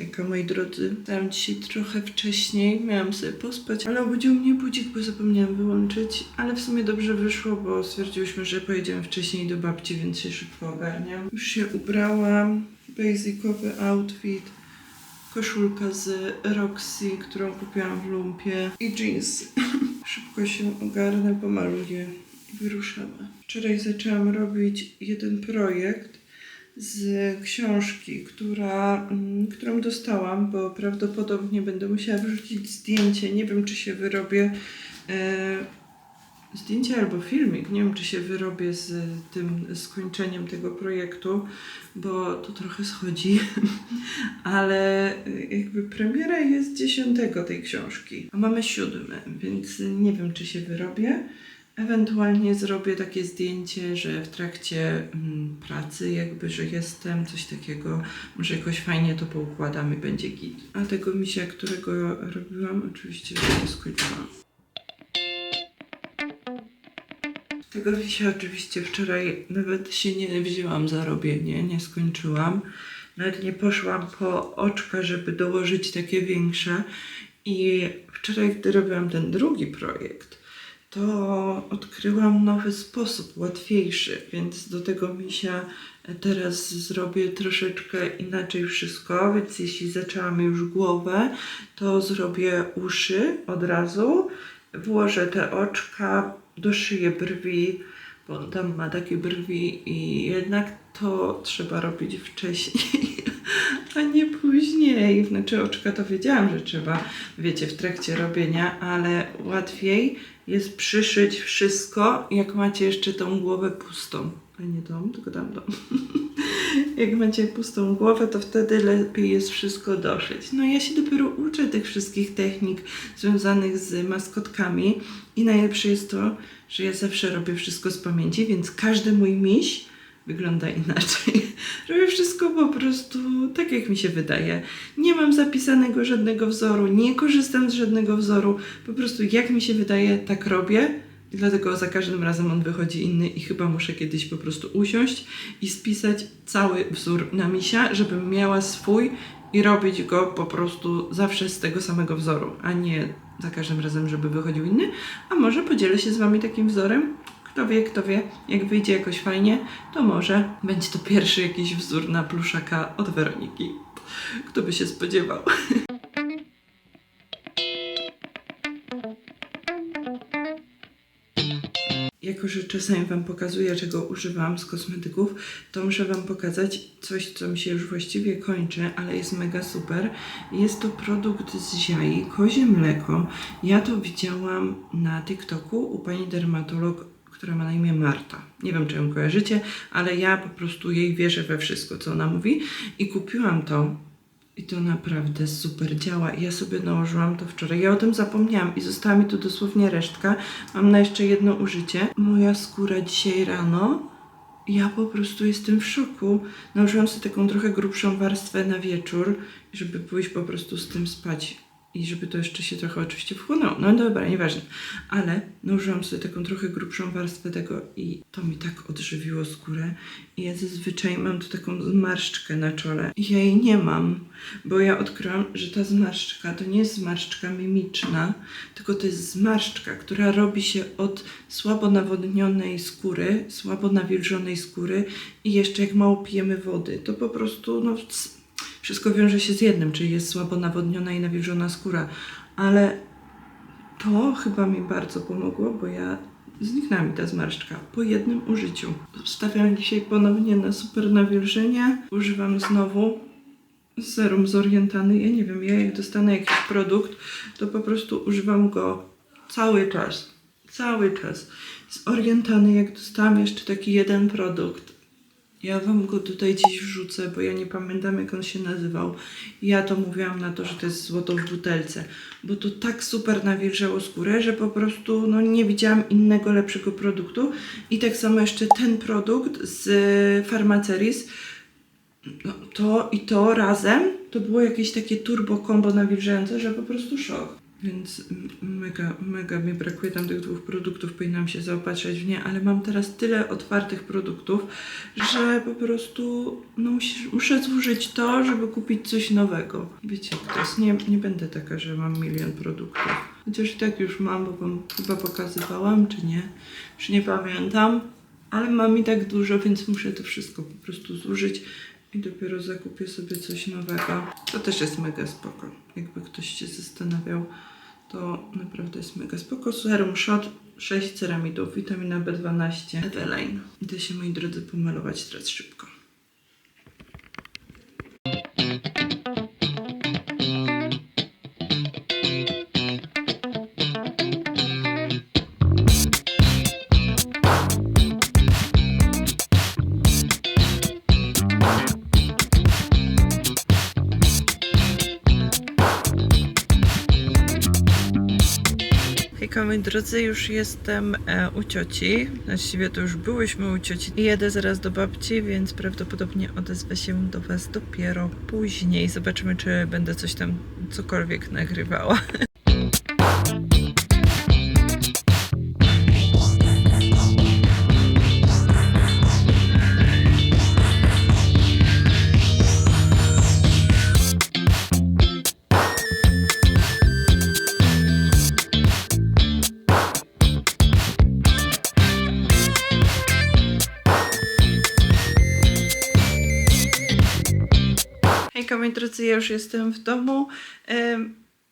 Hejka moi drodzy, dałam dzisiaj trochę wcześniej, miałam sobie pospać, ale obudził mnie budzik, bo zapomniałam wyłączyć, ale w sumie dobrze wyszło, bo stwierdziłyśmy, że pojedziemy wcześniej do babci, więc się szybko ogarniam. Już się ubrałam, basicowy outfit, koszulka z Roxy, którą kupiłam w lumpie i jeansy. Szybko się ogarnę, pomaluję i wyruszamy. Wczoraj zaczęłam robić jeden projekt z książki, która, mm, którą dostałam, bo prawdopodobnie będę musiała wrzucić zdjęcie. Nie wiem, czy się wyrobię e, zdjęcie albo filmik. Nie wiem, czy się wyrobię z tym skończeniem tego projektu, bo to trochę schodzi. Ale y, jakby premiera jest 10 tej książki, a mamy 7, więc nie wiem, czy się wyrobię. Ewentualnie zrobię takie zdjęcie, że w trakcie mm, pracy jakby, że jestem, coś takiego, może jakoś fajnie to poukładam i będzie git. A tego misia, którego robiłam, oczywiście już nie skończyłam. Tego wisia oczywiście wczoraj nawet się nie wzięłam za robienie, nie skończyłam. Nawet nie poszłam po oczka, żeby dołożyć takie większe. I wczoraj, gdy robiłam ten drugi projekt, to odkryłam nowy sposób, łatwiejszy, więc do tego misia teraz zrobię troszeczkę inaczej wszystko, więc jeśli zaczęłam już głowę, to zrobię uszy od razu, włożę te oczka, doszyję brwi, bo tam ma takie brwi i jednak to trzeba robić wcześniej, a nie później. Znaczy oczka to wiedziałam, że trzeba, wiecie, w trakcie robienia, ale łatwiej jest przyszyć wszystko, jak macie jeszcze tą głowę pustą. A nie tą, tylko tamtą. jak macie pustą głowę, to wtedy lepiej jest wszystko doszyć. No ja się dopiero uczę tych wszystkich technik związanych z maskotkami i najlepsze jest to, że ja zawsze robię wszystko z pamięci, więc każdy mój miś wygląda inaczej. Robię wszystko po prostu tak, jak mi się wydaje. Nie mam zapisanego żadnego wzoru, nie korzystam z żadnego wzoru. Po prostu jak mi się wydaje, tak robię. I dlatego za każdym razem on wychodzi inny i chyba muszę kiedyś po prostu usiąść i spisać cały wzór na misia, żebym miała swój i robić go po prostu zawsze z tego samego wzoru, a nie za każdym razem, żeby wychodził inny. A może podzielę się z Wami takim wzorem? Kto wie, kto wie, jak wyjdzie jakoś fajnie, to może będzie to pierwszy jakiś wzór na pluszaka od Weroniki. Kto by się spodziewał? Jako, że czasami Wam pokazuję, czego używam z kosmetyków, to muszę Wam pokazać coś, co mi się już właściwie kończy, ale jest mega super. Jest to produkt z Ziai, kozie mleko. Ja to widziałam na TikToku u pani dermatolog, która ma na imię Marta. Nie wiem, czy ją kojarzycie, ale ja po prostu jej wierzę we wszystko, co ona mówi i kupiłam to. I to naprawdę super działa. Ja sobie nałożyłam to wczoraj. Ja o tym zapomniałam i została mi tu dosłownie resztka. Mam na jeszcze jedno użycie. Moja skóra dzisiaj rano. Ja po prostu jestem w szoku. Nałożyłam sobie taką trochę grubszą warstwę na wieczór, żeby pójść po prostu z tym spać. I żeby to jeszcze się trochę oczywiście wchłonęło. No dobra, nieważne. Ale nałożyłam sobie taką trochę grubszą warstwę tego i to mi tak odżywiło skórę. I ja zazwyczaj mam tu taką zmarszczkę na czole. Ja jej nie mam, bo ja odkryłam, że ta zmarszczka to nie jest zmarszczka mimiczna, tylko to jest zmarszczka, która robi się od słabo nawodnionej skóry, słabo nawilżonej skóry i jeszcze jak mało pijemy wody, to po prostu no, wszystko wiąże się z jednym, czyli jest słabo nawodniona i nawilżona skóra. Ale to chyba mi bardzo pomogło, bo ja zniknęła mi ta zmarszczka po jednym użyciu. Wstawiam dzisiaj ponownie na super nawilżenie. Używam znowu serum zorientany. Ja nie wiem, ja jak dostanę jakiś produkt, to po prostu używam go cały czas. Cały czas. Zorientany, jak dostałam jeszcze taki jeden produkt, ja wam go tutaj dziś wrzucę, bo ja nie pamiętam jak on się nazywał. Ja to mówiłam na to, że to jest złoto w butelce, bo to tak super nawilżało skórę, że po prostu no, nie widziałam innego lepszego produktu. I tak samo jeszcze ten produkt z Pharmaceris, no, to i to razem to było jakieś takie turbo combo nawilżające, że po prostu szok. Więc mega, mega mi brakuje tam tych dwóch produktów, powinnam się zaopatrzeć w nie, ale mam teraz tyle otwartych produktów, że po prostu no, muszę zużyć to, żeby kupić coś nowego. Wiecie, to jest, nie, nie będę taka, że mam milion produktów. Chociaż i tak już mam, bo wam chyba pokazywałam, czy nie, już nie pamiętam, ale mam i tak dużo, więc muszę to wszystko po prostu zużyć i dopiero zakupię sobie coś nowego. To też jest mega spoko. Jakby ktoś się zastanawiał, to naprawdę jest mega spoko. Serum Shot, 6 ceramidów, witamina B12, Eveline. Idę się, moi drodzy, pomalować teraz szybko. Moi drodzy, już jestem e, u cioci. Właściwie to już byłyśmy u cioci. Jedę zaraz do babci, więc prawdopodobnie odezwę się do Was dopiero później. Zobaczymy, czy będę coś tam, cokolwiek nagrywała. Drodzy, ja już jestem w domu.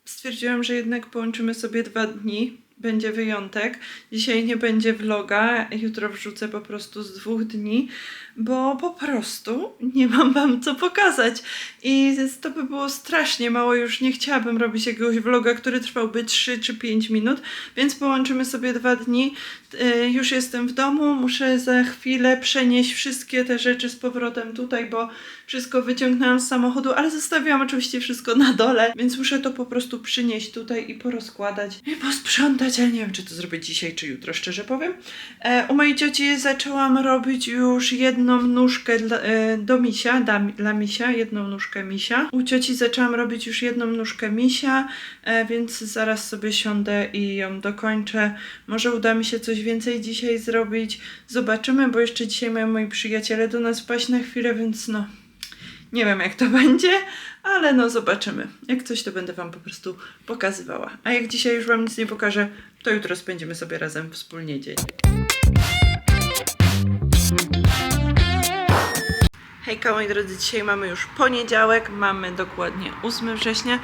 Stwierdziłam, że jednak połączymy sobie dwa dni. Będzie wyjątek. Dzisiaj nie będzie vloga, jutro wrzucę po prostu z dwóch dni, bo po prostu nie mam wam co pokazać. I to by było strasznie mało, już nie chciałabym robić jakiegoś vloga, który trwałby 3 czy 5 minut, więc połączymy sobie dwa dni. E, Już jestem w domu, muszę za chwilę przenieść wszystkie te rzeczy z powrotem tutaj, bo wszystko wyciągnęłam z samochodu, ale zostawiłam oczywiście wszystko na dole, więc muszę to po prostu przynieść tutaj i porozkładać i posprzątać, ale nie wiem, czy to zrobię dzisiaj, czy jutro, szczerze powiem. E, u mojej cioci zaczęłam robić już jedną nóżkę dla, e, do misia, da, dla misia, jedną nóżkę misia. U cioci zaczęłam robić już jedną nóżkę misia, e, więc zaraz sobie siądę i ją dokończę. Może uda mi się coś więcej dzisiaj zrobić. Zobaczymy, bo jeszcze dzisiaj mają moi przyjaciele do nas wpaść na chwilę, więc no... Nie wiem jak to będzie, ale no zobaczymy. Jak coś to będę Wam po prostu pokazywała. A jak dzisiaj już Wam nic nie pokażę, to jutro spędzimy sobie razem wspólnie dzień. Hejka moi drodzy, dzisiaj mamy już poniedziałek, mamy dokładnie 8 września.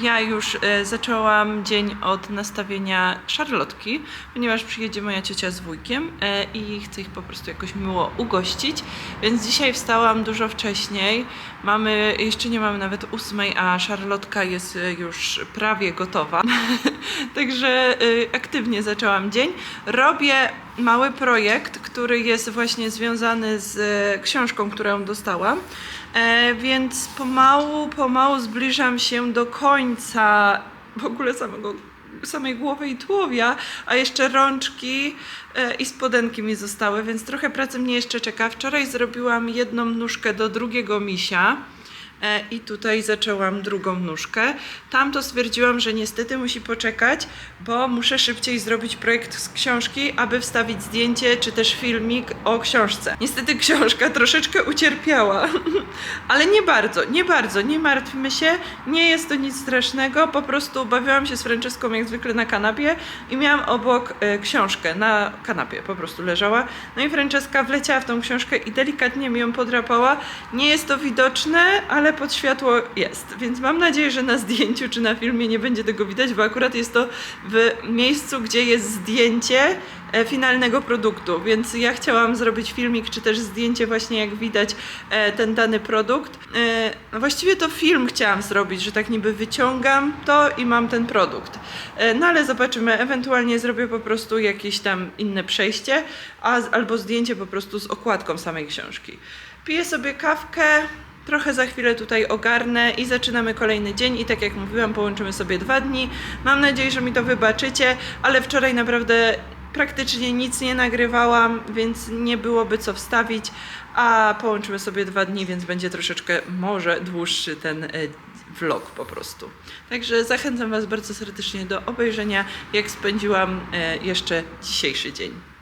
Ja już e, zaczęłam dzień od nastawienia szarlotki, ponieważ przyjedzie moja ciocia z wujkiem e, i chcę ich po prostu jakoś miło ugościć, więc dzisiaj wstałam dużo wcześniej. Mamy, jeszcze nie mamy nawet 8, a szarlotka jest e, już prawie gotowa. Także e, aktywnie zaczęłam dzień. Robię mały projekt, który jest właśnie związany z e, książką, którą dostałam. E, więc pomału, pomału zbliżam się do końca w ogóle samego, samej głowy i tułowia, a jeszcze rączki e, i spodenki mi zostały, więc trochę pracy mnie jeszcze czeka. Wczoraj zrobiłam jedną nóżkę do drugiego misia. E, I tutaj zaczęłam drugą nóżkę. Tam to stwierdziłam, że niestety musi poczekać, bo muszę szybciej zrobić projekt z książki, aby wstawić zdjęcie czy też filmik o książce. Niestety książka troszeczkę ucierpiała, ale nie bardzo, nie bardzo, nie martwmy się, nie jest to nic strasznego, po prostu bawiłam się z Franceską jak zwykle na kanapie i miałam obok e, książkę na kanapie, po prostu leżała. No i Franceska wleciała w tą książkę i delikatnie mi ją podrapała. Nie jest to widoczne, ale pod światło jest, więc mam nadzieję, że na zdjęciu czy na filmie nie będzie tego widać, bo akurat jest to w miejscu, gdzie jest zdjęcie e, finalnego produktu, więc ja chciałam zrobić filmik, czy też zdjęcie właśnie jak widać e, ten dany produkt. E, no właściwie to film chciałam zrobić, że tak niby wyciągam to i mam ten produkt. No ale zobaczymy, ewentualnie zrobię po prostu jakieś tam inne przejście, albo zdjęcie po prostu z okładką samej książki. Piję sobie kawkę, Trochę za chwilę tutaj ogarnę i zaczynamy kolejny dzień i tak jak mówiłam, połączymy sobie dwa dni. Mam nadzieję, że mi to wybaczycie, ale wczoraj naprawdę praktycznie nic nie nagrywałam, więc nie byłoby co wstawić, a połączymy sobie dwa dni, więc będzie troszeczkę może dłuższy ten e, vlog po prostu. Także zachęcam Was bardzo serdecznie do obejrzenia, jak spędziłam e, jeszcze dzisiejszy dzień.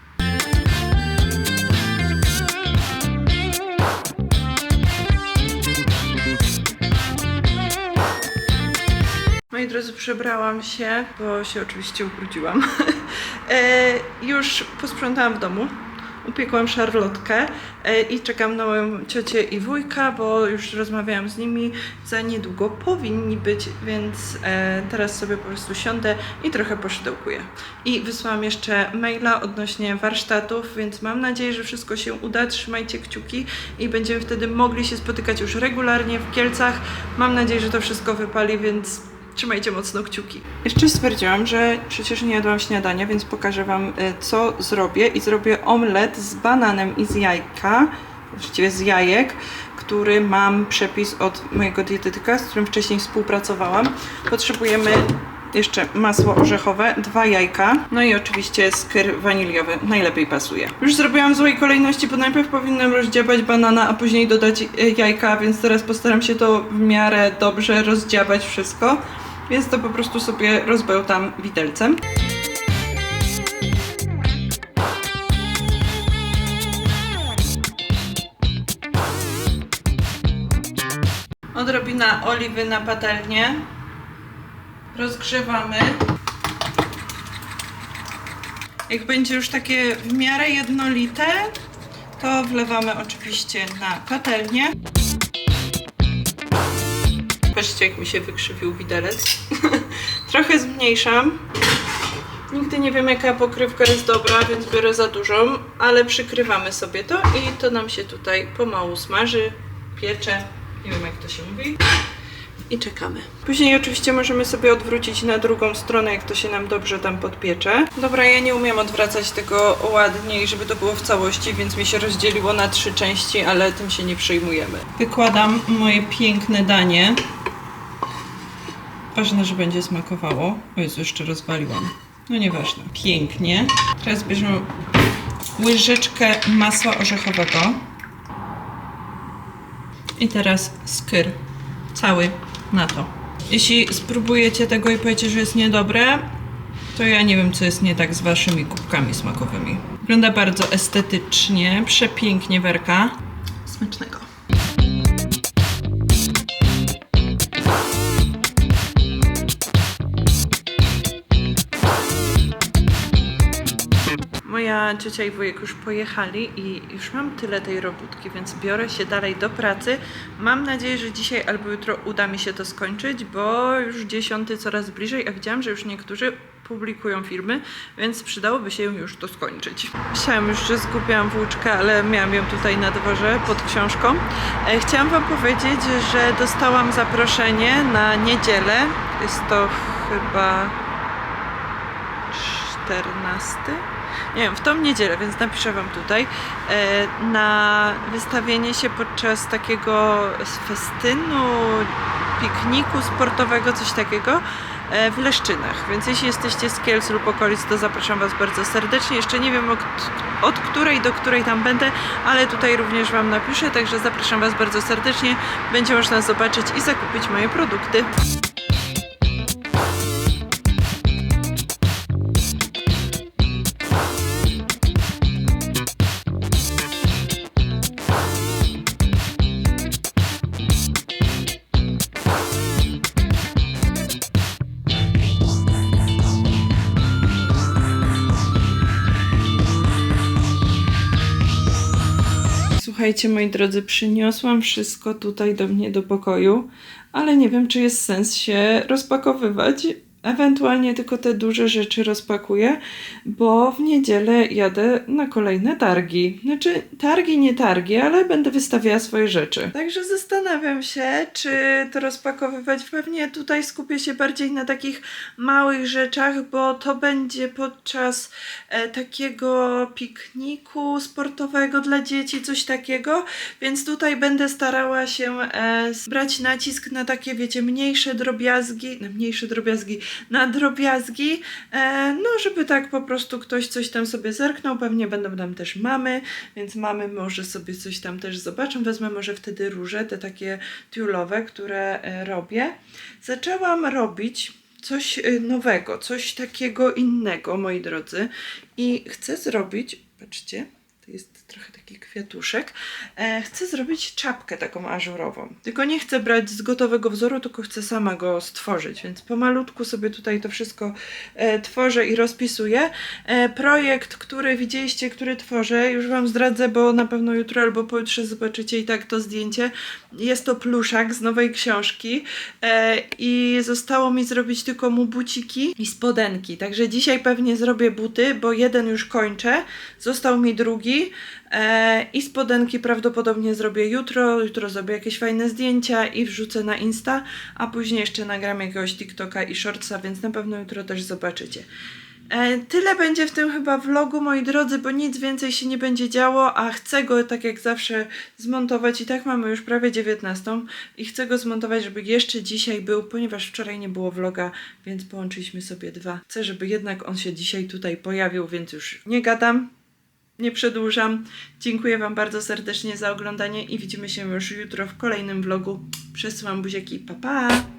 Moi drodzy, przebrałam się, bo się oczywiście ubrudziłam. e, już posprzątałam w domu. Upiekłam szarlotkę e, i czekam na moją ciocię i wujka, bo już rozmawiałam z nimi. Za niedługo powinni być, więc e, teraz sobie po prostu siądę i trochę poszydełkuję. I wysłałam jeszcze maila odnośnie warsztatów, więc mam nadzieję, że wszystko się uda. Trzymajcie kciuki i będziemy wtedy mogli się spotykać już regularnie w Kielcach. Mam nadzieję, że to wszystko wypali, więc Trzymajcie mocno kciuki. Jeszcze stwierdziłam, że przecież nie jadłam śniadania, więc pokażę Wam, e, co zrobię. I zrobię omlet z bananem i z jajka, właściwie z jajek, który mam przepis od mojego dietetyka, z którym wcześniej współpracowałam. Potrzebujemy jeszcze masło orzechowe, dwa jajka, no i oczywiście skyr waniliowy, najlepiej pasuje. Już zrobiłam w złej kolejności, bo najpierw powinnam rozdziabać banana, a później dodać e, jajka, więc teraz postaram się to w miarę dobrze rozdziabać wszystko. Więc to po prostu sobie rozbełtam widelcem. Odrobina oliwy na patelnię. Rozgrzewamy. Jak będzie już takie w miarę jednolite, to wlewamy oczywiście na patelnię. Patrzcie, jak mi się wykrzywił widelec. Trochę zmniejszam. Nigdy nie wiem, jaka pokrywka jest dobra, więc biorę za dużą, ale przykrywamy sobie to i to nam się tutaj pomału smaży, piecze. Nie wiem, jak to się mówi. I czekamy. Później oczywiście możemy sobie odwrócić na drugą stronę, jak to się nam dobrze tam podpiecze. Dobra, ja nie umiem odwracać tego ładnie i żeby to było w całości, więc mi się rozdzieliło na trzy części, ale tym się nie przejmujemy. Wykładam moje piękne danie. Ważne, że będzie smakowało. O Jezu, jeszcze rozwaliłam. No nieważne. Pięknie. Teraz bierzemy łyżeczkę masła orzechowego. I teraz skyr. Cały na to. Jeśli spróbujecie tego i powiecie, że jest niedobre, to ja nie wiem, co jest nie tak z waszymi kubkami smakowymi. Wygląda bardzo estetycznie, przepięknie werka. Smacznego. Moja ciocia i wujek już pojechali i już mam tyle tej robótki, więc biorę się dalej do pracy. Mam nadzieję, że dzisiaj albo jutro uda mi się to skończyć, bo już dziesiąty coraz bliżej, a widziałam, że już niektórzy publikują filmy, więc przydałoby się już to skończyć. Myślałam już, że zgubiłam włóczkę, ale miałam ją tutaj na dworze pod książką. E, Chciałam Wam powiedzieć, że dostałam zaproszenie na niedzielę. Jest to chyba 14? Nie wiem, w tą niedzielę, więc napiszę Wam tutaj, e, na wystawienie się podczas takiego festynu, pikniku sportowego, coś takiego e, w Leszczynach. Więc jeśli jesteście z Kielc lub okolic, to zapraszam Was bardzo serdecznie. Jeszcze nie wiem od, od której do której tam będę, ale tutaj również Wam napiszę, także zapraszam Was bardzo serdecznie. Będzie można zobaczyć i zakupić moje produkty. Słuchajcie, moi drodzy, przyniosłam wszystko tutaj do mnie do pokoju, ale nie wiem, czy jest sens się rozpakowywać. Ewentualnie tylko te duże rzeczy rozpakuję, bo w niedzielę jadę na kolejne targi. Znaczy, targi, nie targi, ale będę wystawiała swoje rzeczy. Także zastanawiam się, czy to rozpakowywać. Pewnie tutaj skupię się bardziej na takich małych rzeczach, bo to będzie podczas e, takiego pikniku sportowego dla dzieci, coś takiego. Więc tutaj będę starała się e, brać nacisk na takie, wiecie, mniejsze drobiazgi, na mniejsze drobiazgi, na drobiazgi, e, no żeby tak po prostu ktoś coś tam sobie zerknął, pewnie będą tam też mamy, więc mamy może sobie coś tam też zobaczą, wezmę może wtedy róże, te takie tiulowe, które e, robię. Zaczęłam robić coś e, nowego, coś takiego innego, moi drodzy. I chcę zrobić, patrzcie, trochę taki kwiatuszek. E, chcę zrobić czapkę taką ażurową. Tylko nie chcę brać z gotowego wzoru, tylko chcę sama go stworzyć, więc pomalutku sobie tutaj to wszystko e, tworzę i rozpisuję. E, projekt, który widzieliście, który tworzę, już Wam zdradzę, bo na pewno jutro albo pojutrze zobaczycie i tak to zdjęcie. Jest to pluszak z nowej książki e, i zostało mi zrobić tylko mu buciki i spodenki. Także dzisiaj pewnie zrobię buty, bo jeden już kończę. Został mi drugi. E, I spodenki prawdopodobnie zrobię jutro. Jutro zrobię jakieś fajne zdjęcia i wrzucę na Insta, a później jeszcze nagram jakiegoś TikToka i Shortsa, więc na pewno jutro też zobaczycie. E, Tyle będzie w tym chyba vlogu, moi drodzy, bo nic więcej się nie będzie działo, a chcę go tak jak zawsze zmontować. I tak mamy już prawie 19 i chcę go zmontować, żeby jeszcze dzisiaj był, ponieważ wczoraj nie było vloga, więc połączyliśmy sobie dwa. Chcę, żeby jednak on się dzisiaj tutaj pojawił, więc już nie gadam. Nie przedłużam. Dziękuję Wam bardzo serdecznie za oglądanie i widzimy się już jutro w kolejnym vlogu. Przesyłam buziaki. Pa, pa!